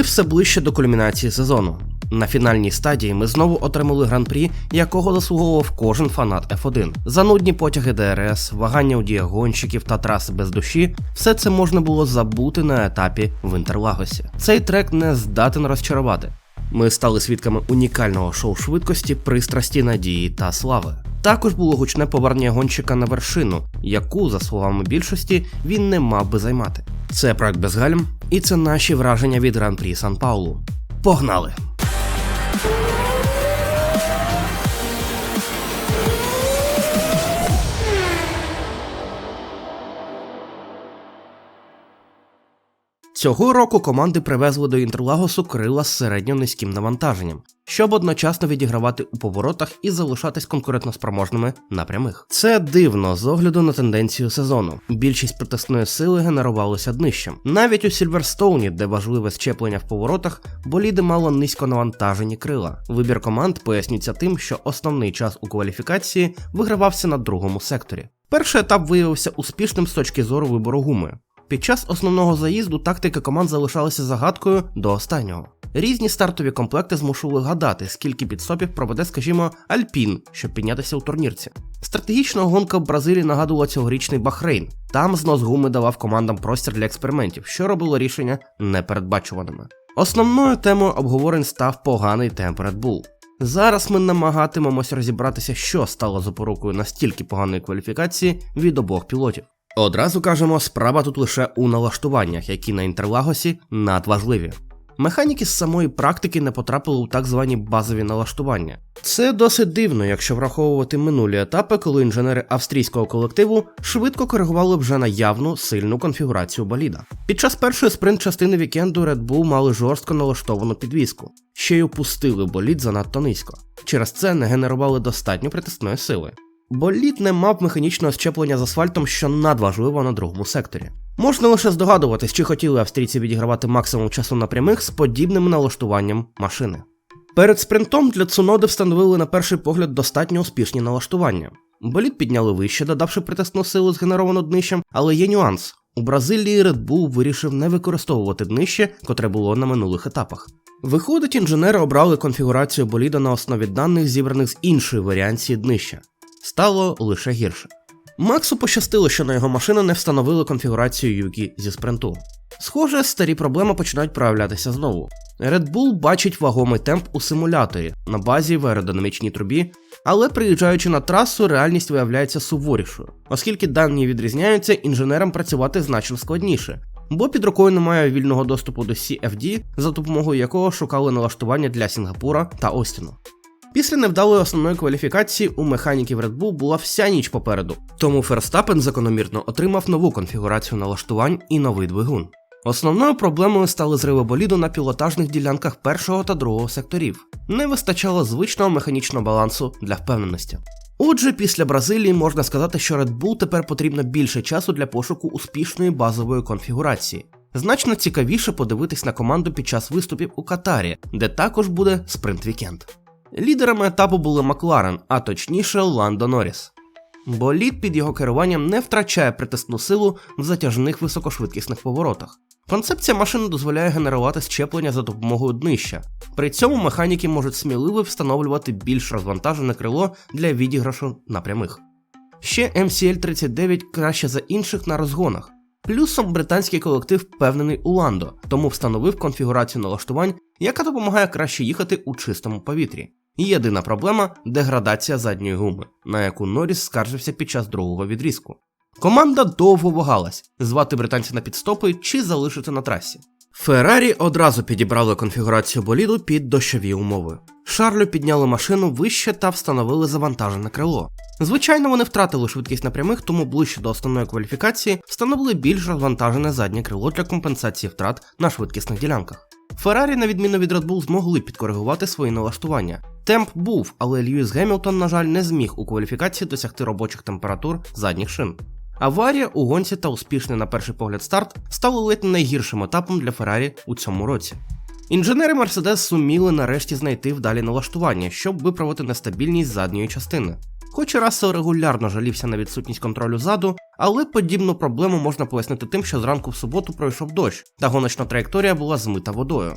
Ми все ближче до кульмінації сезону. На фінальній стадії ми знову отримали гран-прі, якого заслуговував кожен фанат F1. Занудні потяги ДРС, вагання у діагонщиків та траси без душі все це можна було забути на етапі в Інтерлагосі. Цей трек не здатен розчарувати. Ми стали свідками унікального шоу швидкості, пристрасті, надії та слави. Також було гучне повернення гонщика на вершину, яку, за словами більшості, він не мав би займати. Це проект без гальм, і це наші враження від гран-прі Сан Паулу. Погнали! Цього року команди привезли до Інтерлагосу крила з середньо-низьким навантаженням, щоб одночасно відігравати у поворотах і залишатись конкурентноспроможними на прямих. Це дивно з огляду на тенденцію сезону. Більшість притисної сили генерувалося днищем. Навіть у Сільверстоуні, де важливе щеплення в поворотах, боліди мало низьконавантажені крила. Вибір команд пояснюється тим, що основний час у кваліфікації вигравався на другому секторі. Перший етап виявився успішним з точки зору вибору гуми. Під час основного заїзду тактика команд залишалася загадкою до останнього. Різні стартові комплекти змушували гадати, скільки підсопів проведе, скажімо, Альпін, щоб піднятися у турнірці. Стратегічна гонка в Бразилії нагадувала цьогорічний Бахрейн. Там знос гуми давав командам простір для експериментів, що робило рішення непередбачуваними. Основною темою обговорень став поганий темп Red Bull. Зараз ми намагатимемось розібратися, що стало запорукою настільки поганої кваліфікації від обох пілотів. Одразу кажемо, справа тут лише у налаштуваннях, які на інтерлагосі надважливі. Механіки з самої практики не потрапили у так звані базові налаштування. Це досить дивно, якщо враховувати минулі етапи, коли інженери австрійського колективу швидко коригували вже наявну сильну конфігурацію боліда. Під час першої спринт-частини вікенду Red Bull мали жорстко налаштовану підвіску, ще й опустили болід занадто низько. Через це не генерували достатньо притисної сили. Боліт не мав механічного щеплення з асфальтом, що надважливо на другому секторі. Можна лише здогадуватись, чи хотіли австрійці відігравати максимум часу на прямих з подібним налаштуванням машини. Перед спринтом для Цуноди встановили на перший погляд достатньо успішні налаштування. Боліт підняли вище, додавши притисну силу згенеровану днищем, але є нюанс. У Бразилії Red Bull вирішив не використовувати днище, котре було на минулих етапах. Виходить, інженери обрали конфігурацію боліда на основі даних, зібраних з іншої варіанції днища стало лише гірше. Максу пощастило, що на його машину не встановили конфігурацію Юкі зі спринту. Схоже, старі проблеми починають проявлятися знову. Red Bull бачить вагомий темп у симуляторі на базі в аеродинамічній трубі, але приїжджаючи на трасу, реальність виявляється суворішою, оскільки дані відрізняються, інженерам працювати значно складніше, бо під рукою немає вільного доступу до CFD, за допомогою якого шукали налаштування для Сінгапура та Остіну. Після невдалої основної кваліфікації у механіків Red Bull була вся ніч попереду, тому Ферстапен закономірно отримав нову конфігурацію налаштувань і новий двигун. Основною проблемою стали зриви боліду на пілотажних ділянках першого та другого секторів. Не вистачало звичного механічного балансу для впевненості. Отже, після Бразилії можна сказати, що Red Bull тепер потрібно більше часу для пошуку успішної базової конфігурації. Значно цікавіше подивитись на команду під час виступів у Катарі, де також буде спринт-вікенд. Лідерами етапу були Макларен, а точніше Ландо Норріс. Болід під його керуванням не втрачає притисну силу в затяжних високошвидкісних поворотах. Концепція машини дозволяє генерувати щеплення за допомогою днища. При цьому механіки можуть сміливо встановлювати більш розвантажене крило для відіграшу на прямих. Ще MCL39 краще за інших на розгонах. Плюсом британський колектив впевнений у Ландо, тому встановив конфігурацію налаштувань, яка допомагає краще їхати у чистому повітрі. Єдина проблема деградація задньої гуми, на яку Норріс скаржився під час другого відрізку. Команда довго вагалась, звати британця на підстопи чи залишити на трасі. Феррарі одразу підібрали конфігурацію боліду під дощові умови. Шарлю підняли машину вище та встановили завантажене крило. Звичайно, вони втратили швидкість на прямих, тому ближче до основної кваліфікації встановили більш розвантажене заднє крило для компенсації втрат на швидкісних ділянках. Феррарі, на відміну від Red Bull, змогли підкоригувати свої налаштування. Темп був, але Льюіс Гемілтон, на жаль, не зміг у кваліфікації досягти робочих температур задніх шин. Аварія у гонці та успішний на перший погляд старт стали ледь не найгіршим етапом для Феррарі у цьому році. Інженери Мерседес суміли нарешті знайти вдалі налаштування, щоб виправити нестабільність задньої частини. Хоч Рассел регулярно жалівся на відсутність контролю ззаду, але подібну проблему можна пояснити тим, що зранку в суботу пройшов дощ, та гоночна траєкторія була змита водою.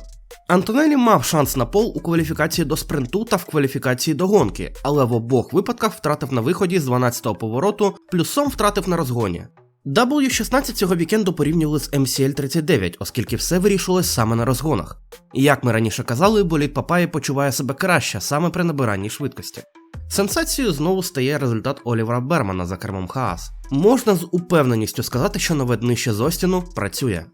Антонелі мав шанс на пол у кваліфікації до спринту та в кваліфікації до гонки, але в обох випадках втратив на виході з 12-го повороту, плюсом втратив на розгоні. W16 цього вікенду порівнювали з MCL39, оскільки все вирішилось саме на розгонах. І як ми раніше казали, болід Папаї почуває себе краще саме при набиранні швидкості. Сенсацією знову стає результат Олівера Бермана за кермом Хаас. Можна з упевненістю сказати, що нове днище з Остіну працює.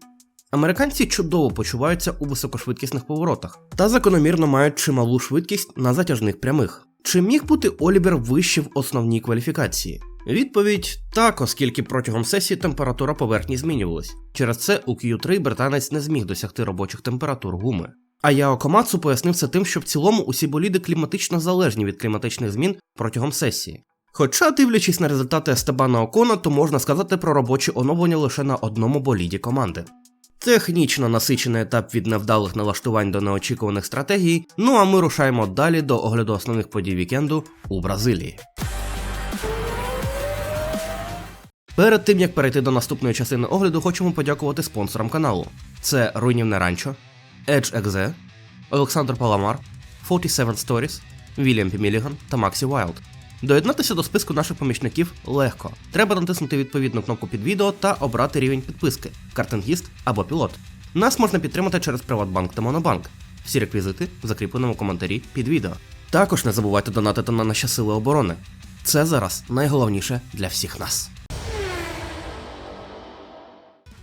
Американці чудово почуваються у високошвидкісних поворотах та закономірно мають чималу швидкість на затяжних прямих. Чи міг бути Олівер вище в основній кваліфікації? Відповідь так, оскільки протягом сесії температура поверхні змінювалась. Через це у Q3 британець не зміг досягти робочих температур гуми. А Яо Комацу пояснив це тим, що в цілому усі боліди кліматично залежні від кліматичних змін протягом сесії. Хоча, дивлячись на результати Естебана Окона, то можна сказати про робочі оновлення лише на одному боліді команди. Технічно насичений етап від невдалих налаштувань до неочікуваних стратегій, ну а ми рушаємо далі до огляду основних подій вікенду у Бразилії. Перед тим як перейти до наступної частини огляду, хочемо подякувати спонсорам каналу. Це Руйнівне Ранчо, Edge Exe, Олександр Паламар, 47 Stories, Вільям Піміліган та Максі Вайлд. Доєднатися до списку наших помічників легко. Треба натиснути відповідну кнопку під відео та обрати рівень підписки картингіст або пілот. Нас можна підтримати через Приватбанк та Монобанк. Всі реквізити в закріпленому коментарі під відео. Також не забувайте донатити на наші сили оборони. Це зараз найголовніше для всіх нас.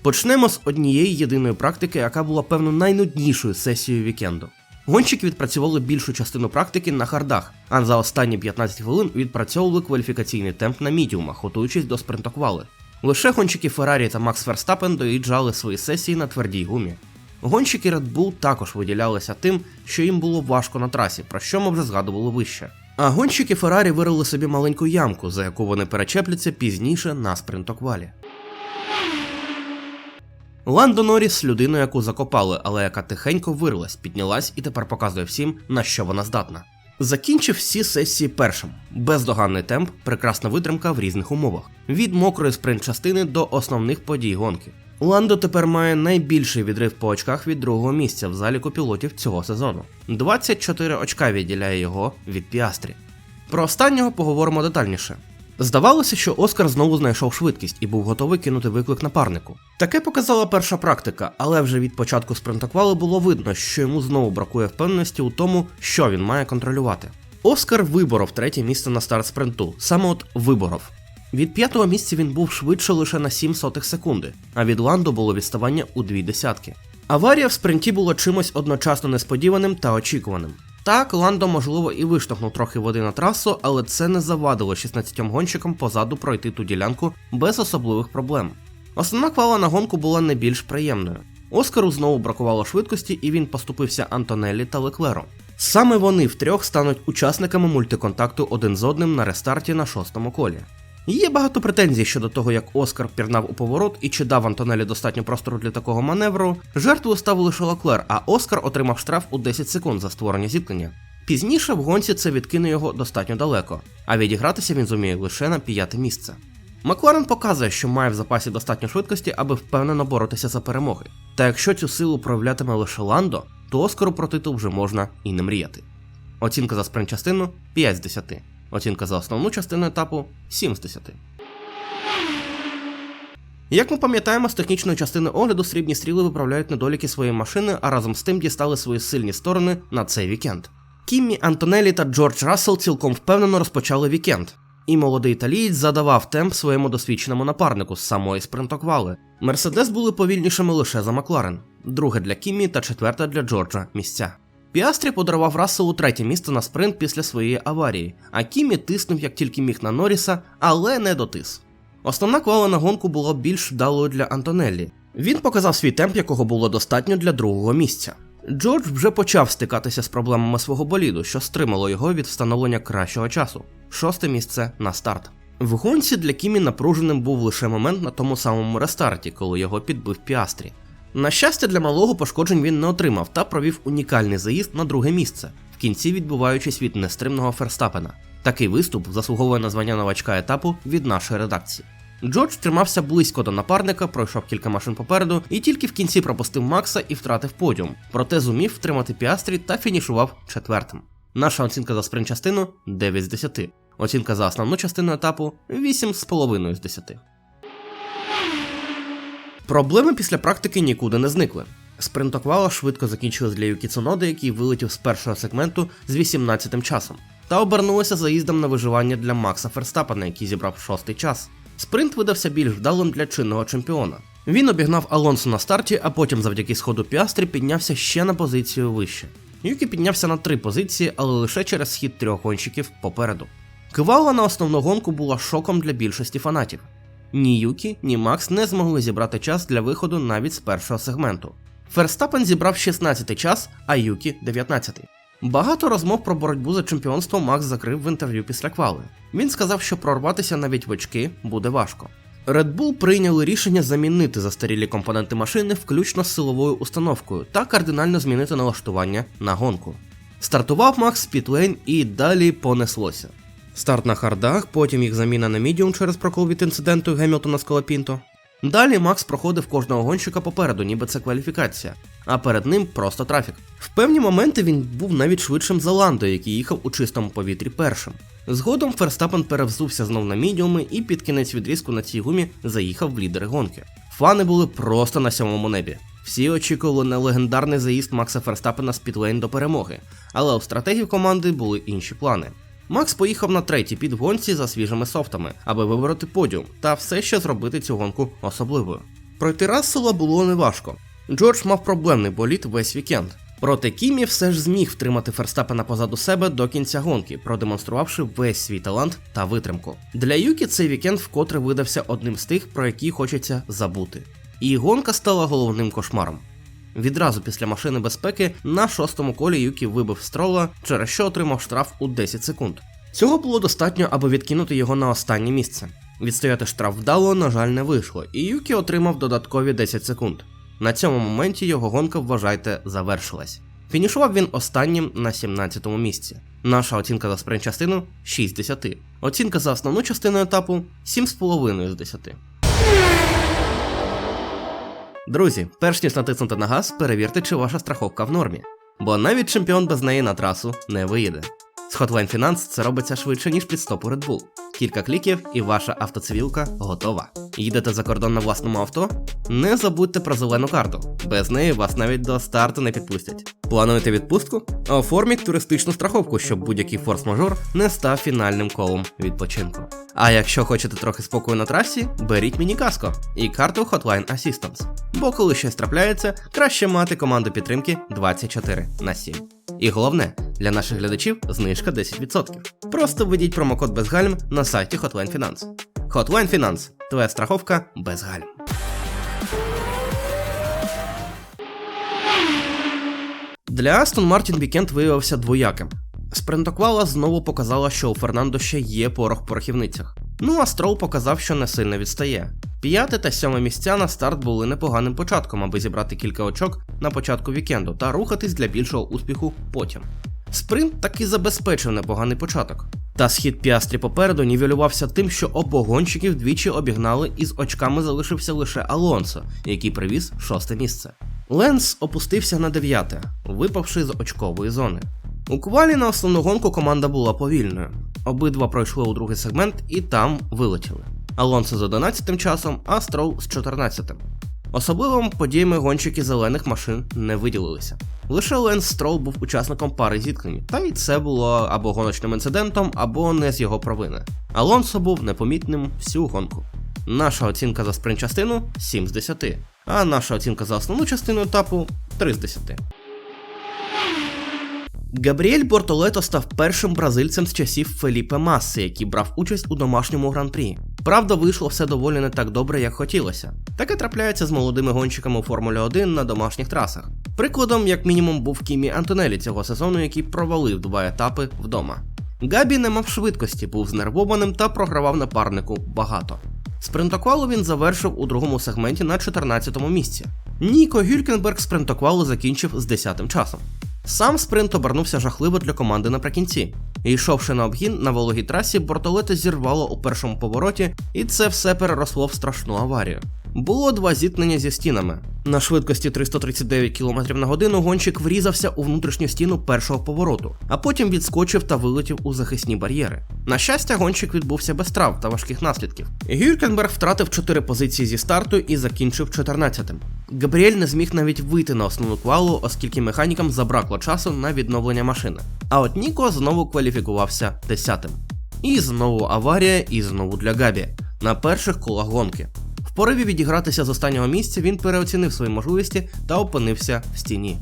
Почнемо з однієї єдиної практики, яка була певно найнуднішою сесією вікенду. Гонщики відпрацювали більшу частину практики на хардах, а за останні 15 хвилин відпрацьовували кваліфікаційний темп на мідіумах, готуючись до спринтоквали. Лише гонщики Феррарі та Макс Верстапен доїжджали свої сесії на твердій гумі. Гонщики Red Bull також виділялися тим, що їм було важко на трасі, про що ми вже згадували вище. А гонщики Феррарі вирили собі маленьку ямку, за яку вони перечепляться пізніше на спринтоквалі. Ландо Норріс людина, яку закопали, але яка тихенько вирилась, піднялась і тепер показує всім, на що вона здатна. Закінчив всі сесії першим, бездоганний темп, прекрасна витримка в різних умовах, від мокрої спринт-частини до основних подій гонки. Ландо тепер має найбільший відрив по очках від другого місця в заліку пілотів цього сезону. 24 очка відділяє його від Піастрі. Про останнього поговоримо детальніше. Здавалося, що Оскар знову знайшов швидкість і був готовий кинути виклик напарнику. Таке показала перша практика, але вже від початку спринтоквали було видно, що йому знову бракує впевненості у тому, що він має контролювати. Оскар виборов третє місце на старт спринту, саме от виборов. Від п'ятого місця він був швидше лише на 7 сотих секунди, а від Ландо було відставання у дві десятки. Аварія в спринті була чимось одночасно несподіваним та очікуваним. Так, Ландо, можливо, і виштовхнув трохи води на трасу, але це не завадило 16 гонщикам позаду пройти ту ділянку без особливих проблем. Основна квала на гонку була не більш приємною. Оскару знову бракувало швидкості, і він поступився Антонеллі та Леклеру. Саме вони втрьох стануть учасниками мультиконтакту один з одним на рестарті на шостому колі. Є багато претензій щодо того, як Оскар пірнав у поворот і чи дав Антонелі достатньо простору для такого маневру. Жертвою став лише Леклер, а Оскар отримав штраф у 10 секунд за створення зіткнення. Пізніше в гонці це відкине його достатньо далеко, а відігратися він зуміє лише на п'яте місце. Макларен показує, що має в запасі достатньо швидкості, аби впевнено боротися за перемоги. Та якщо цю силу проявлятиме лише Ландо, то Оскару про титул вже можна і не мріяти. Оцінка за спринт-частину 5 з 10. Оцінка за основну частину етапу 7 з 10. Як ми пам'ятаємо, з технічної частини огляду срібні стріли виправляють недоліки своєї машини, а разом з тим дістали свої сильні сторони на цей вікенд. Кіммі Антонелі та Джордж Рассел цілком впевнено розпочали вікенд. І молодий італієць задавав темп своєму досвідченому напарнику з самої спринтоквали. Мерседес були повільнішими лише за Макларен, друге для Кіммі та четверте для Джорджа місця. Піастрі подарував Расселу третє місце на спринт після своєї аварії, а Кімі тиснув як тільки міг на Норріса, але не дотис. Основна квала на гонку була більш вдалою для Антонеллі. Він показав свій темп, якого було достатньо для другого місця. Джордж вже почав стикатися з проблемами свого боліду, що стримало його від встановлення кращого часу. Шосте місце на старт. В гонці для Кімі напруженим був лише момент на тому самому рестарті, коли його підбив Піастрі. На щастя, для малого пошкоджень він не отримав та провів унікальний заїзд на друге місце, в кінці відбуваючись від нестримного Ферстапена. Такий виступ заслуговує на звання новачка етапу від нашої редакції. Джордж тримався близько до напарника, пройшов кілька машин попереду і тільки в кінці пропустив Макса і втратив подіум, проте зумів втримати піастрі та фінішував четвертим. Наша оцінка за спринт частину 9 з 10. Оцінка за основну частину етапу 8,5 з 10. Проблеми після практики нікуди не зникли. Спринтоквала швидко закінчилась для Юкі Цуноди, який вилетів з першого сегменту з 18-м часом, та обернулося заїздом на виживання для Макса Ферстапена, який зібрав шостий час. Спринт видався більш вдалим для чинного чемпіона. Він обігнав Алонсо на старті, а потім завдяки сходу Піастрі піднявся ще на позицію вище. Юкі піднявся на три позиції, але лише через схід трьох гонщиків попереду. Кивала на основну гонку була шоком для більшості фанатів. Ні Юкі, ні Макс не змогли зібрати час для виходу навіть з першого сегменту. Ферстапен зібрав 16-й час, а Юкі 19-й. Багато розмов про боротьбу за чемпіонство Макс закрив в інтерв'ю після квали. Він сказав, що прорватися навіть в очки буде важко. Red Bull прийняли рішення замінити застарілі компоненти машини включно з силовою установкою та кардинально змінити налаштування на гонку. Стартував Макс з Пітлейн і далі понеслося. Старт на хардах, потім їх заміна на мідіум через прокол від інциденту Гемілтона з Колопінто. Далі Макс проходив кожного гонщика попереду, ніби це кваліфікація, а перед ним просто трафік. В певні моменти він був навіть швидшим за Ландо, який їхав у чистому повітрі першим. Згодом Ферстапен перевзувся знов на мідіуми і під кінець відрізку на цій гумі заїхав в лідери гонки. Фани були просто на сьомому небі. Всі очікували на легендарний заїзд Макса Ферстапена з Пітлейн до перемоги, але у стратегів команди були інші плани. Макс поїхав на третій під гонці за свіжими софтами, аби вибороти подіум та все ще зробити цю гонку особливою. Пройти Рассела було неважко. Джордж мав проблемний боліт весь вікенд. Проте Кімі все ж зміг втримати Ферстапена позаду себе до кінця гонки, продемонструвавши весь свій талант та витримку. Для Юкі цей вікенд вкотре видався одним з тих, про які хочеться забути. І гонка стала головним кошмаром. Відразу після машини безпеки на шостому колі Юкі вибив строла, через що отримав штраф у 10 секунд. Цього було достатньо, аби відкинути його на останнє місце. Відстояти штраф вдало, на жаль, не вийшло, і Юкі отримав додаткові 10 секунд. На цьому моменті його гонка, вважайте, завершилась. Фінішував він останнім на 17-му місці. Наша оцінка за спринт частину 6 з 10. Оцінка за основну частину етапу 7,5 з 10. Друзі, перш ніж натиснути на газ, перевірте, чи ваша страховка в нормі. Бо навіть чемпіон без неї на трасу не виїде. З Hotline Finance це робиться швидше, ніж під стопу Red Bull. Кілька кліків і ваша автоцивілка готова. Їдете за кордон на власному авто? Не забудьте про зелену карту. Без неї вас навіть до старту не підпустять. Плануєте відпустку? Оформіть туристичну страховку, щоб будь-який форс-мажор не став фінальним колом відпочинку. А якщо хочете трохи спокою на трасі, беріть міні-каско і карту Hotline Assistance. Бо коли щось трапляється, краще мати команду підтримки 24 на 7. І головне, для наших глядачів знижка 10%. Просто введіть промокод безгальм на сайті Hotline Finance. Hotline Finance – твоя страховка без гальм. Для Астон Мартін вікенд виявився двояким. Спринтоквала знову показала, що у Фернандо ще є порох в порохівницях. Ну а Строл показав, що не сильно відстає. П'яте та сьоме місця на старт були непоганим початком, аби зібрати кілька очок на початку вікенду та рухатись для більшого успіху потім. Спринт таки забезпечив непоганий початок. Та схід піастрі попереду нівелювався тим, що обох гонщиків двічі обігнали і з очками залишився лише Алонсо, який привіз шосте місце. Ленс опустився на дев'яте, випавши з очкової зони. У квалі на основну гонку команда була повільною. Обидва пройшли у другий сегмент і там вилетіли. Алонсо з 11 часом, а Строл з 14. Особливими подіями гонщики зелених машин не виділилися. Лише Ленс Строл був учасником пари зіткнень, та й це було або гоночним інцидентом, або не з його провини. Алонсо був непомітним всю гонку. Наша оцінка за спринт частину 7 з 10, а наша оцінка за основну частину етапу 3 з 10. Габріель Бортолето став першим бразильцем з часів Феліпе Масси, який брав участь у домашньому гран-прі. Правда, вийшло все доволі не так добре, як хотілося. Таке трапляється з молодими гонщиками у Формулі 1 на домашніх трасах. Прикладом, як мінімум, був Кімі Антонелі цього сезону, який провалив два етапи вдома. Габі не мав швидкості, був знервованим та програвав напарнику багато. Спринтоквалу він завершив у другому сегменті на 14-му місці. Ніко Гюлькенберг спринтоквалу закінчив з 10-м часом. Сам спринт обернувся жахливо для команди наприкінці. Йшовши на обгін на вологій трасі, бортолети зірвало у першому повороті, і це все переросло в страшну аварію. Було два зіткнення зі стінами. На швидкості 339 км на годину гонщик врізався у внутрішню стіну першого повороту, а потім відскочив та вилетів у захисні бар'єри. На щастя, гонщик відбувся без трав та важких наслідків. Гюркенберг втратив 4 позиції зі старту і закінчив 14-тим. Габріель не зміг навіть вийти на основну квалу, оскільки механікам забракло часу на відновлення машини. А от Ніко знову кваліфікувався 10-тим. І знову аварія, і знову для Габі на перших колах гонки. Пориві відігратися з останнього місця він переоцінив свої можливості та опинився в стіні.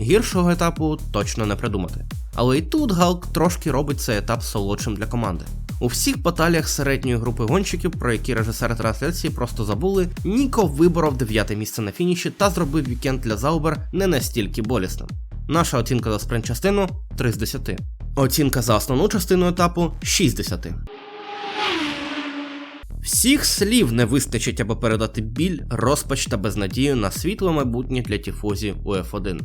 Гіршого етапу точно не придумати. Але і тут Галк трошки робить цей етап солодшим для команди. У всіх баталіях середньої групи гонщиків, про які режисери трансляції просто забули, Ніко виборов дев'яте місце на фініші та зробив вікенд для Заубер не настільки болісним. Наша оцінка за спринт частину 3 з 10. Оцінка за основну частину етапу 6 з 10. Всіх слів не вистачить, аби передати біль, розпач та безнадію на світле майбутнє для тіфозі у F1.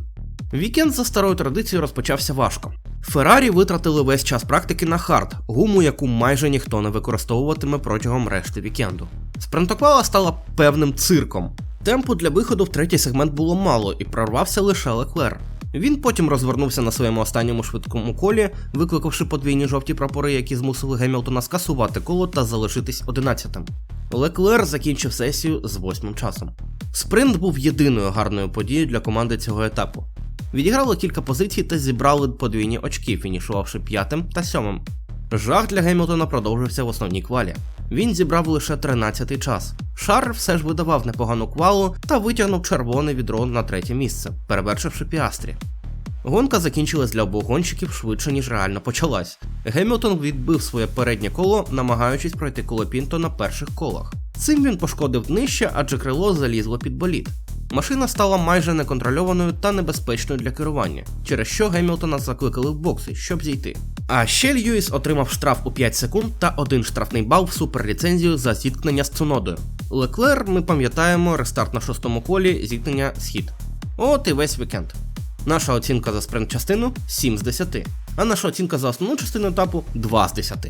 Вікенд за старою традицією розпочався важко. Феррарі витратили весь час практики на хард, гуму, яку майже ніхто не використовуватиме протягом решти вікенду. Спринтоквала стала певним цирком. Темпу для виходу в третій сегмент було мало і прорвався лише Леклер. Він потім розвернувся на своєму останньому швидкому колі, викликавши подвійні жовті прапори, які змусили Гемілтона скасувати коло та залишитись 11-тим. Леклер закінчив сесію з восьмим часом. Спринт був єдиною гарною подією для команди цього етапу. Відіграли кілька позицій та зібрали подвійні очки, фінішувавши п'ятим та сьомим. Жах для Гемілтона продовжився в основній квалі. Він зібрав лише 13-й час. Шар все ж видавав непогану квалу та витягнув червоне відро на третє місце, перевершивши піастрі. Гонка закінчилась для обох гонщиків швидше, ніж реально почалась. Гемілтон відбив своє переднє коло, намагаючись пройти коло Пінто на перших колах. Цим він пошкодив днище, адже крило залізло під боліт. Машина стала майже неконтрольованою та небезпечною для керування, через що Гемілтона закликали в бокси, щоб зійти. А ще Льюіс отримав штраф у 5 секунд та один штрафний бал в суперліцензію за зіткнення з Цунодою. Леклер, ми пам'ятаємо, рестарт на шостому колі, зіткнення схід. От і весь вікенд. Наша оцінка за спринт частину 7 з 10, а наша оцінка за основну частину етапу 2 з 10.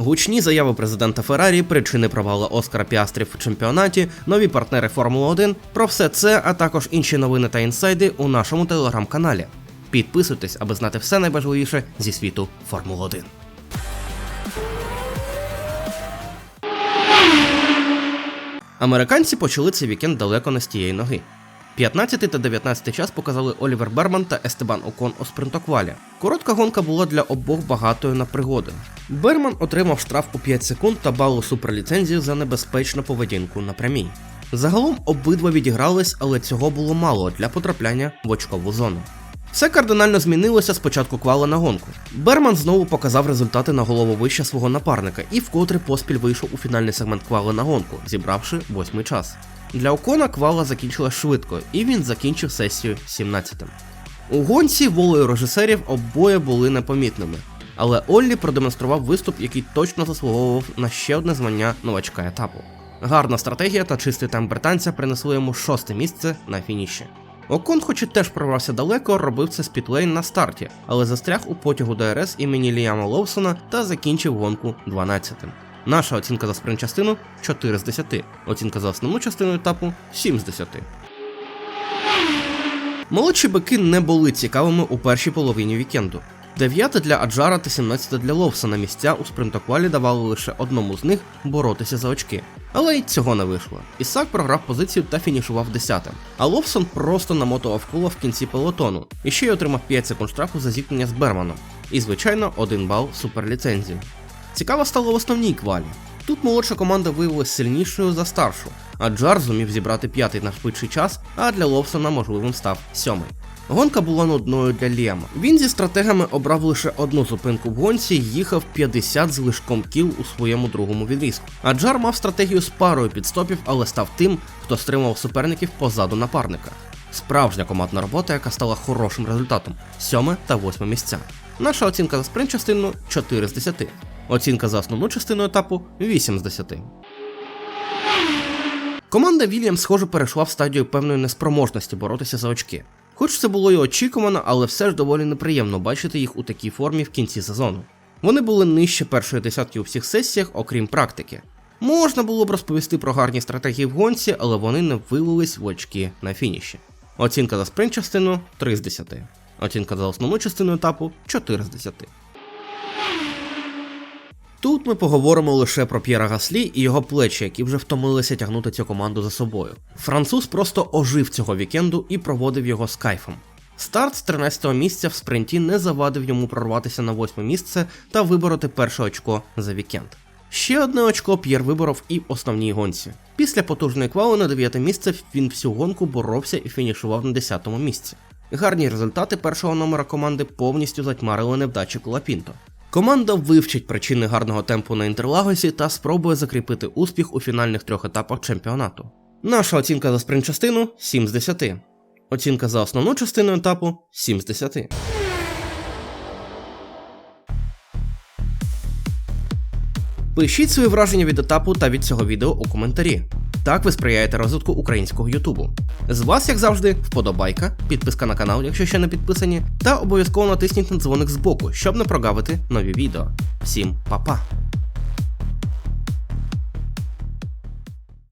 Гучні заяви президента Феррарі, причини провалу Оскара Піастрі в чемпіонаті, нові партнери Формули 1. Про все це, а також інші новини та інсайди у нашому телеграм-каналі. Підписуйтесь, аби знати все найважливіше зі світу Формули 1. Американці почали цей вікенд далеко не з тієї ноги. 15 та 19 час показали Олівер Берман та Естебан Окон у спринтоквалі. Коротка гонка була для обох багатою на пригоди. Берман отримав штраф у 5 секунд та балу суперліцензію за небезпечну поведінку на прямій. Загалом обидва відігрались, але цього було мало для потрапляння в очкову зону. Все кардинально змінилося з початку квала на гонку. Берман знову показав результати на голову вище свого напарника і вкотре поспіль вийшов у фінальний сегмент квали на гонку, зібравши восьмий час. Для Окона квала закінчилась швидко, і він закінчив сесію 17-тим. У гонці волею режисерів обоє були непомітними, але Оллі продемонстрував виступ, який точно заслуговував на ще одне звання новачка етапу. Гарна стратегія та чистий темп британця принесли йому шосте місце на фініші. Окон, хоч і теж прорвався далеко, робив це з на старті, але застряг у потягу ДРС імені Ліама Лоусона та закінчив гонку 12-тим. Наша оцінка за спринт частину 4 з 10, оцінка за основну частину етапу 7 з 10. Молодші бики не були цікавими у першій половині вікенду. 9 для Аджара та 17 для Ловсона місця у спринтоквалі давали лише одному з них боротися за очки. Але й цього не вийшло. Ісак програв позицію та фінішував 10-тим. А Ловсон просто намотував коло в кінці пелотону і ще й отримав 5 секунд штрафу за зіткнення з Берманом. І, звичайно, 1 бал суперліцензії. Цікаво стало в основній квалі. Тут молодша команда виявилася сильнішою за старшу, а Джар зумів зібрати п'ятий на швидший час, а для Ловсона можливим став сьомий. Гонка була нудною для Ліама. Він зі стратегами обрав лише одну зупинку в гонці і їхав 50 з лишком кіл у своєму другому відрізку. А Джар мав стратегію з парою підстопів, але став тим, хто стримував суперників позаду напарника. Справжня командна робота, яка стала хорошим результатом сьоме та восьме місця. Наша оцінка за спринт частину 4 з 10. Оцінка за основну частину етапу 8 з 10. Команда Вільямс, схоже, перейшла в стадію певної неспроможності боротися за очки. Хоч це було й очікувано, але все ж доволі неприємно бачити їх у такій формі в кінці сезону. Вони були нижче першої десятки у всіх сесіях, окрім практики. Можна було б розповісти про гарні стратегії в гонці, але вони не вилились в очки на фініші. Оцінка за спринт частину 3 з 10. Оцінка за основну частину етапу 4 з 10. Тут ми поговоримо лише про П'єра Гаслі і його плечі, які вже втомилися тягнути цю команду за собою. Француз просто ожив цього вікенду і проводив його з кайфом. Старт з 13-го місця в спринті не завадив йому прорватися на 8 місце та вибороти перше очко за вікенд. Ще одне очко П'єр виборов і в основній гонці. Після потужної квали на 9 місце він всю гонку боровся і фінішував на 10-му місці. Гарні результати першого номера команди повністю затьмарили невдачі Колапінто. Команда вивчить причини гарного темпу на інтерлагосі та спробує закріпити успіх у фінальних трьох етапах чемпіонату. Наша оцінка за спринт частину 7 з 10. Оцінка за основну частину етапу 7 з 10. Пишіть свої враження від етапу та від цього відео у коментарі. Так ви сприяєте розвитку українського Ютубу. З вас, як завжди, вподобайка, підписка на канал, якщо ще не підписані, та обов'язково натисніть на дзвоник збоку, щоб не прогавити нові відео. Всім па-па!